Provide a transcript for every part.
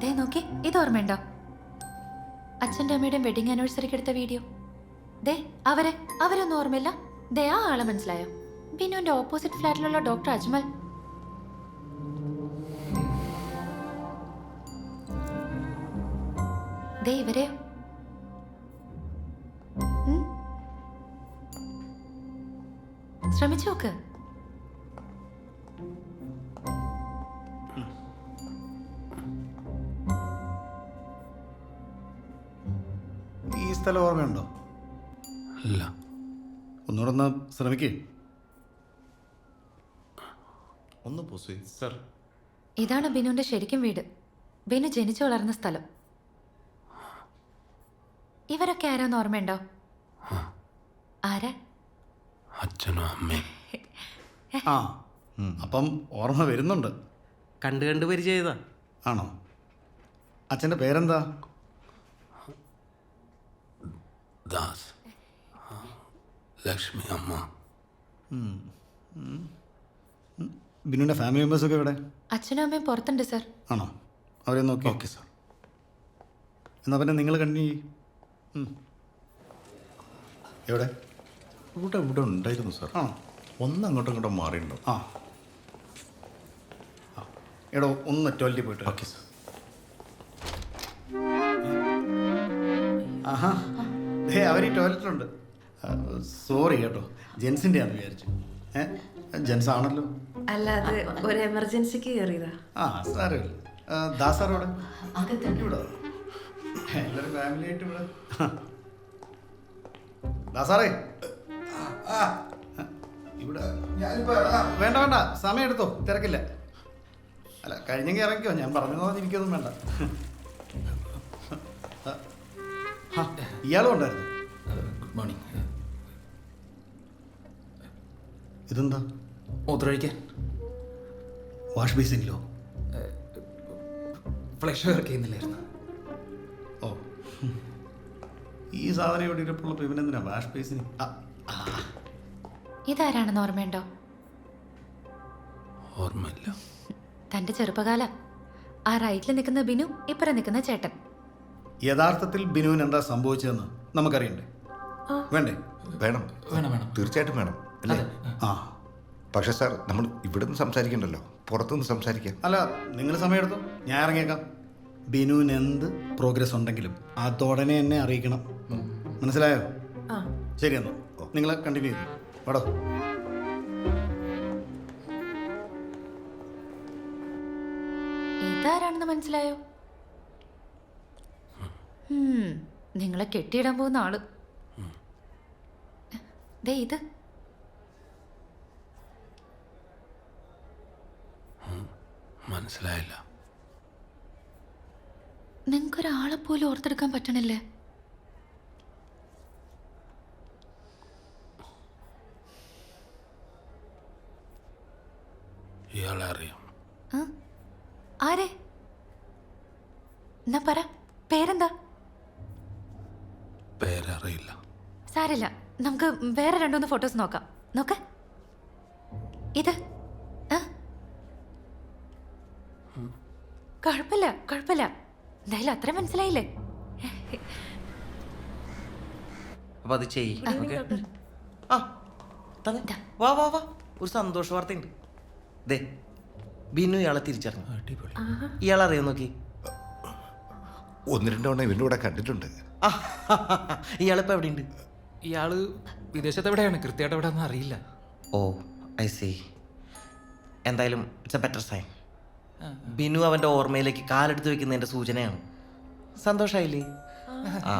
ദേ നോക്കി ഇത് ഓർമ്മയുണ്ടോ? അച്ഛന്റെ അമ്മയുടെയും വെഡിങ് ആനിവേഴ്സറിക്ക് എടുത്ത വീഡിയോ ദേ അവരെ അവരൊന്നും ഓർമ്മയില്ല. ദേ ആ ആളെ മനസ്സിലായോ? ബിനുവിന്റെ ഓപ്പോസിറ്റ് ഫ്ലാറ്റിലുള്ള ഡോക്ടർ അജ്മൽ. ദേ ഇവരെയോ? ശ്രമിച്ചു നോക്ക്. സ്ഥലം ഓർമ്മയുണ്ടോ? അല്ല. ഒന്നുകൂടെ ഒന്ന് ശ്രമിക്കേ. ഒന്ന് പോസേ സർ. ഇതാണ് ബിനുവിന്റെ ശരിക്കും വീട്. ബിനു ജനിച്ചു വളർന്ന സ്ഥലം. ഇവരൊക്കെ ആരാന്ന് ഓർമ്മയുണ്ടോ? ആരാ? അച്ഛനും അമ്മയും? ആ അപ്പം ഓർമ്മ വരുന്നുണ്ട്. കണ്ട് കണ്ട് പരിചയതാ. ആണോ? അച്ഛന്റെ പേരെന്താ? ദാസ്. ലക്ഷ്മി അമ്മ. ബിനുവിന്റെ ഫാമിലി മെമ്പേഴ്സൊക്കെ ഇവിടെ അച്ഛനും അമ്മയും പുറത്തുണ്ട് സർ ആണോ? അവരെ നോക്കി. ഓക്കെ സർ എന്നാൽ പിന്നെ നിങ്ങൾ കണ്ടി. എവിടെ? ഇവിടെ ഇവിടെ ഉണ്ടായിരുന്നു സാർ ആ ഒന്ന് അങ്ങോട്ടും ഇങ്ങോട്ടും മാറിയിട്ടുണ്ടോ. ആ. ആ. എടോ ഒന്ന് ട്വൽറ്റി പോയിട്ട് ഓക്കെ സാർ ആഹാ. ദേ അവർ ഈ ടോയ്ലറ്റുണ്ട് സോറി കേട്ടോ. ജെൻസിന്റെ ആണെന്ന് വിചാരിച്ചു. ജെൻസ് ആണല്ലോ അല്ല അത് ഒരു എമർജൻസിക്ക് കയറിയതാ. ആ സാരമില്ല. ദാസ് സാർ ഇവിടെ? എല്ലാവരും ഫാമിലി ആയിട്ട് ഇവിടെ. ദാസാറേ. ഇവിടെ. വേണ്ട വേണ്ട. സമയം എടുത്തോ തിരക്കില്ല. അല്ല കഴിഞ്ഞെങ്കിൽ ഇറങ്ങിക്കോ. ഞാൻ പറഞ്ഞു എനിക്കൊന്നും വേണ്ട. ഇയാളും ഉണ്ടായിരുന്നു ഗുഡ് മോർണിംഗ് ഇതെന്താ? മൂത്രമൊഴിക്കാൻ വാഷ് ബേസിനിലോ? ഫ്ലഷ് വർക്ക് ചെയ്യുന്നില്ലായിരുന്നു. ഓ. ഈ സാധനം ഇവിടെ ഇരിപ്പുള്ള ഇവനെന്തിനാ വാഷ് ബേസിന്? ഇതാരാണെന്ന് ഓർമ്മയുണ്ടോ? ഓർമ്മയില്ല. തന്റെ ചെറുപ്പകാലം. ആ റൈറ്റിൽ നിൽക്കുന്ന ബിനു ഇപ്പുറം നിൽക്കുന്ന ചേട്ടൻ. യഥാർത്ഥത്തിൽ ബിനുവിന് എന്താ സംഭവിച്ചതെന്ന് നമുക്കറിയണ്ടേ? വേണ്ടേ? വേണം. വേണം വേണം. തീർച്ചയായിട്ടും വേണം അല്ലേ? ആ. പക്ഷേ സാർ നമ്മൾ ഇവിടെ നിന്ന് സംസാരിക്കണ്ടല്ലോ? പുറത്തുനിന്ന് സംസാരിക്കാം. അല്ല നിങ്ങൾ സമയമെടുത്തു ഞാൻ ഇറങ്ങിയേക്കാം. ബിനുവിന് എന്ത് പ്രോഗ്രസ് ഉണ്ടെങ്കിലും അതോടനെ എന്നെ അറിയിക്കണം. മനസ്സിലായോ? ആ. ശരി എന്നാൽ നിങ്ങൾ കണ്ടിന്യൂ ചെയ്തു. വടോ. ഇതാരാണെന്ന് മനസ്സിലായോ? നിങ്ങളെ കെട്ടിയിടാൻ പോകുന്ന ആൾ. ദേ ഇത്. മനസ്സിലായില്ല. നിങ്ങൾക്കൊരാളെ പോലും ഓർത്തെടുക്കാൻ പറ്റണില്ലേ? ഇയാളെ അറിയാം ആ? ആരെ എന്നാ പറ പേരെന്താ പേരറിയില്ല സാരില്ല നമുക്ക് വേറെ രണ്ടുമൂന്ന് ഫോട്ടോസ് നോക്കാം. നോക്ക. ഇത്? കുഴപ്പമില്ല കുഴപ്പമില്ല. എന്തായാലും അത്ര മനസ്സിലായില്ലേ? അപ്പൊ അത് ചെയ് ഓക്കെ? ആ തന്നെ. വാ വാ വാ. ഒരു സന്തോഷ വാർത്തയുണ്ട് ദേ ബിനു ഇയാളെ തിരിച്ചറിഞ്ഞു. അടിപൊളി. ഇയാളെ അറിയാൻ നോക്കി? ഒന്ന് രണ്ടു തവണ ഇവന്റെ കൂടെ കണ്ടിട്ടുണ്ട്. ഇയാളിപ്പോ എവിടെയുണ്ട്? ഇയാൾ വിദേശത്ത് എവിടെയാണ്? കൃത്യമായിട്ട് എവിടെയാണെന്ന് അറിയില്ല. ഓ ഐ സി എന്തായാലും it's a better sign Binu അവന്റെ ഓർമ്മയിലേക്ക് കാലെടുത്ത് വെക്കുന്നതിന്റെ സൂചനയാണ്. സന്തോഷായില്ലേ? ആ.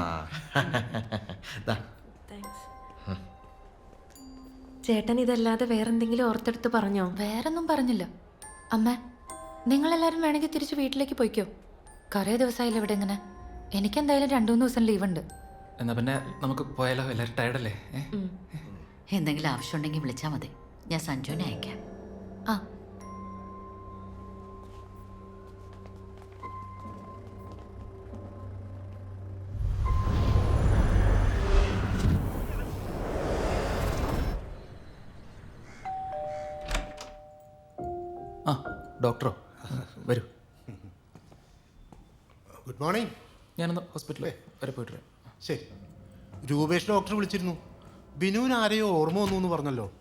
ദാ, ചേട്ടൻ ഇതല്ലാതെ വേറെന്തെങ്കിലും ഓർത്തെടുത്ത് പറഞ്ഞോ? വേറൊന്നും പറഞ്ഞില്ല. അമ്മ നിങ്ങളെല്ലാവരും വേണമെങ്കിൽ തിരിച്ച് വീട്ടിലേക്ക് പോയിക്കോ. കുറേ ദിവസമായില്ല ഇവിടെ ഇങ്ങനെ. എനിക്കെന്തായാലും രണ്ടു മൂന്ന് ദിവസം ലീവ് ഉണ്ട്. എന്നാ പിന്നെ നമുക്ക് പോയാലോ? എല്ലാവരും ടയർഡല്ലേ അല്ലേ? എന്തെങ്കിലും ആവശ്യമുണ്ടെങ്കിൽ വിളിച്ചാൽ മതി. ഞാൻ സഞ്ജുവിനെ അയക്കാം. ആ. ആ ഡോക്ടറോ വരൂ. Good morning. ഞാനൊന്ന് ഹോസ്പിറ്റലിൽ വരെ പോയിട്ട് വരാം. ശരി. രൂപേഷ് ഡോക്ടർ വിളിച്ചിരുന്നു. ബിനുവിന് ആരെയോ ഓർമ്മ വന്നു എന്ന് പറഞ്ഞല്ലോ.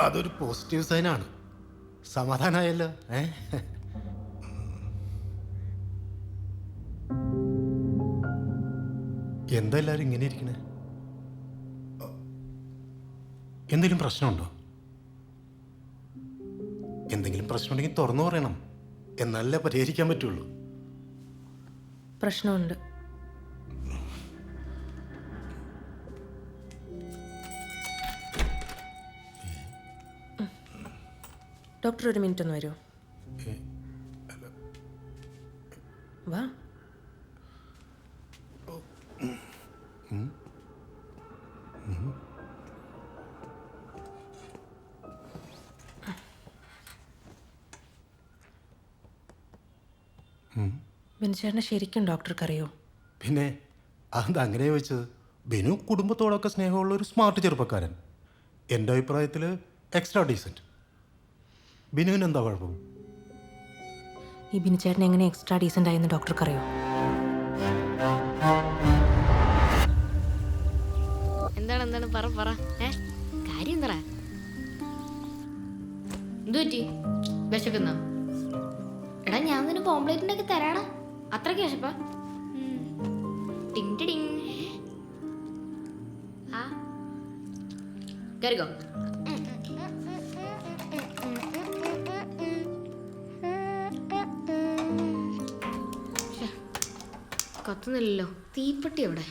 അതൊരു പോസിറ്റീവ് സൈനാണ്. സമാധാനമായല്ലോ ഏ? എന്താ എല്ലാവരും ഇങ്ങനെ ഇരിക്കണേ? എന്തെങ്കിലും പ്രശ്നമുണ്ടോ? എന്തെങ്കിലും പ്രശ്നമുണ്ടെങ്കിൽ തുറന്നു പറയണം. എന്നാലേ പരിഹരിക്കാൻ പറ്റുള്ളൂ. പ്രശ്നമുണ്ട്. ഡോക്ടർ ഒരു മിനിറ്റ് ഒന്ന് വരുമോ വാ. ബിനുചേട്ടനെ ശരിക്കും ഡോക്ടർക്ക് അറിയോ പിന്നെ അത് അങ്ങനെ വെച്ചത് ബിനു കുടുംബത്തോടൊക്കെ സ്നേഹമുള്ള ഒരു സ്മാർട്ട് ചെറുപ്പക്കാരൻ. എന്റെ അഭിപ്രായത്തിൽ എക്സ്ട്രാ ഡീസന്റ് ബിനുവിന് എന്താ കുഴപ്പം? ഈ ബിൻചേട്ടൻ എങ്ങനെ എക്സ്ട്രാ ഡീസന്റ് ആയെന്ന് ഡോക്ടർക്ക് അറിയോ എന്താണ് എന്താണ്? പറ പറ. ഏ? കാര്യം എന്താ എന്തു പറ്റി? വിശക്കുന്ന. എടാ ഞാൻ നിനക്ക് ഓംപ്ലേറ്റ് ഉണ്ടാക്കി തരാടാ അത്രയ്ക്ക് വിശപ്പാ? ടിങ് ടിങ്. ആ. കയറിക്കോ കത്തുന്നില്ലല്ലോ. തീപ്പെട്ടി എവിടെ?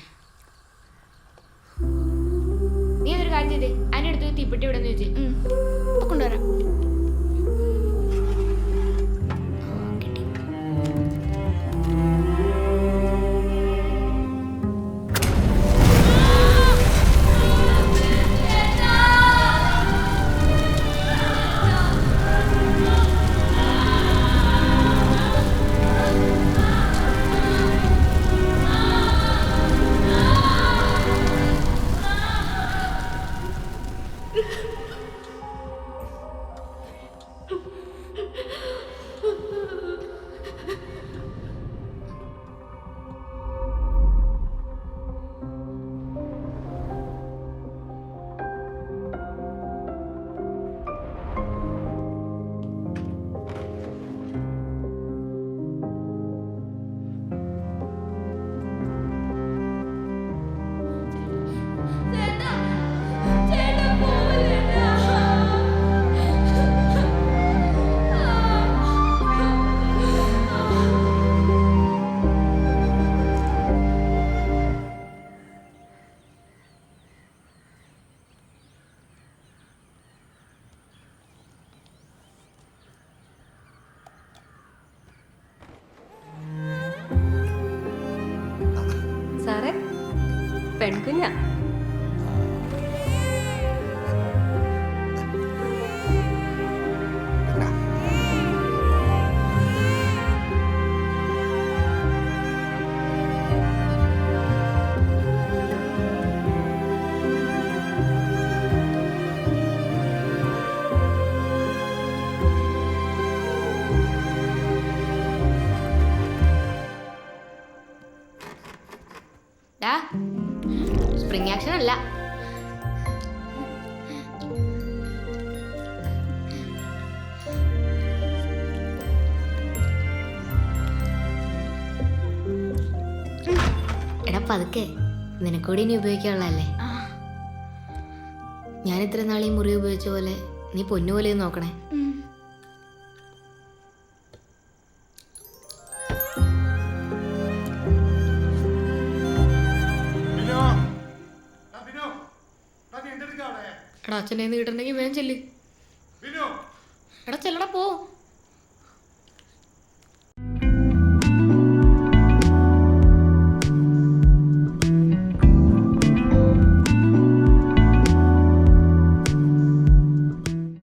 പെൺകുഞ്ഞ. ഡാ സ്പ്രിംഗ് ആക്ഷൻ അല്ല. എടാ പതുക്കെ. നിനക്കൂടി ഇനി ഉപയോഗിക്കാനുള്ളതല്ലേ? ഞാൻ ഇത്ര ഈ മുറി ഉപയോഗിച്ച പോലെ നീ പൊന്നു പോലെ നോക്കണേ. എടാ അച്ഛനെ കിട്ടണ്ടെങ്കിൽ വേഗം ചെല്ല്. എടാ ചെല്ലടാ പോ.